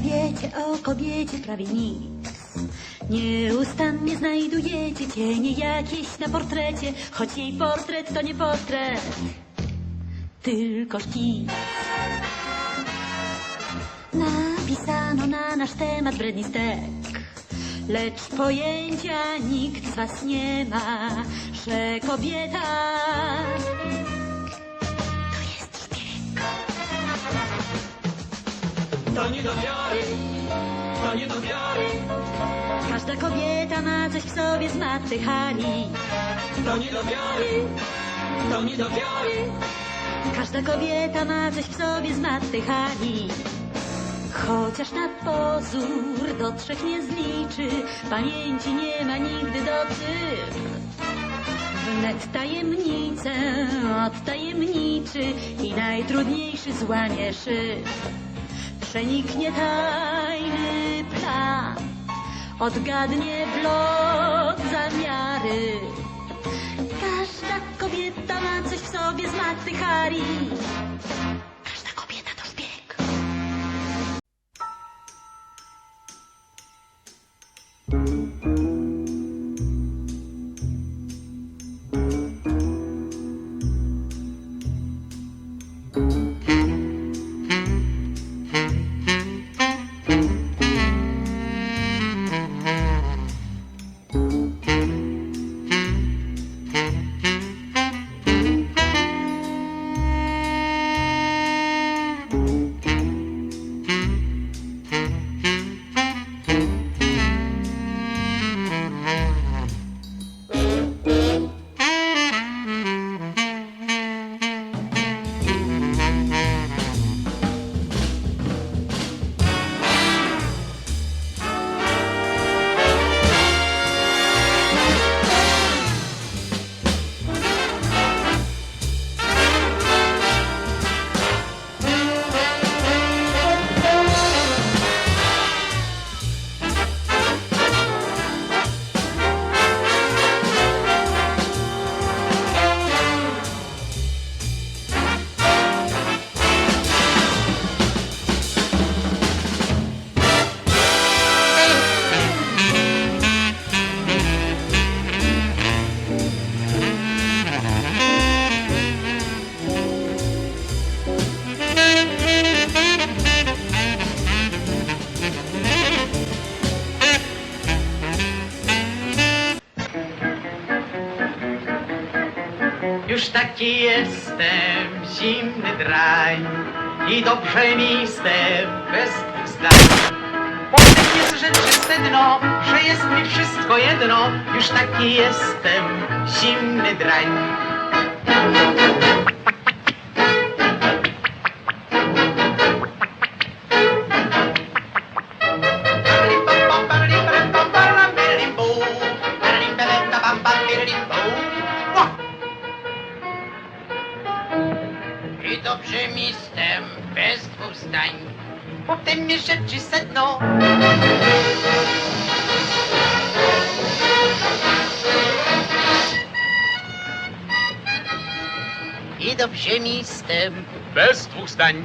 wiecie o kobiecie prawie nic. Nieustannie znajdujecie cienie jakieś na portrecie, choć jej portret to nie portret, tylko szkic. Napisano na nasz temat bredni stek, lecz pojęcia nikt z was nie ma, że kobieta To nie do wiary, to nie do wiary, Każda kobieta ma coś w sobie z matry Hani. to nie do wiary, to nie do wiary, Każda kobieta ma coś w sobie z matry Hani. Chociaż na pozór do trzech nie zliczy, pamięci nie ma nigdy do cyfr. Wnet tajemnicę odtajemniczy i najtrudniejszy złamie szyfr. Przeniknie tajny plan, odgadnie blok zamiary. Każda kobieta ma coś w sobie z Hari. Każda kobieta. Już taki jestem, zimny drań i dobrze mi z tem bez zdań. Potem jest rzeczy sedno, że jest mi wszystko jedno, już taki jestem, zimny drań. I dobrze mi z tem, bez dwóch zdań. Potem mnie rzeczy sedno. I dobrze mi z tem, Bez dwóch zdań.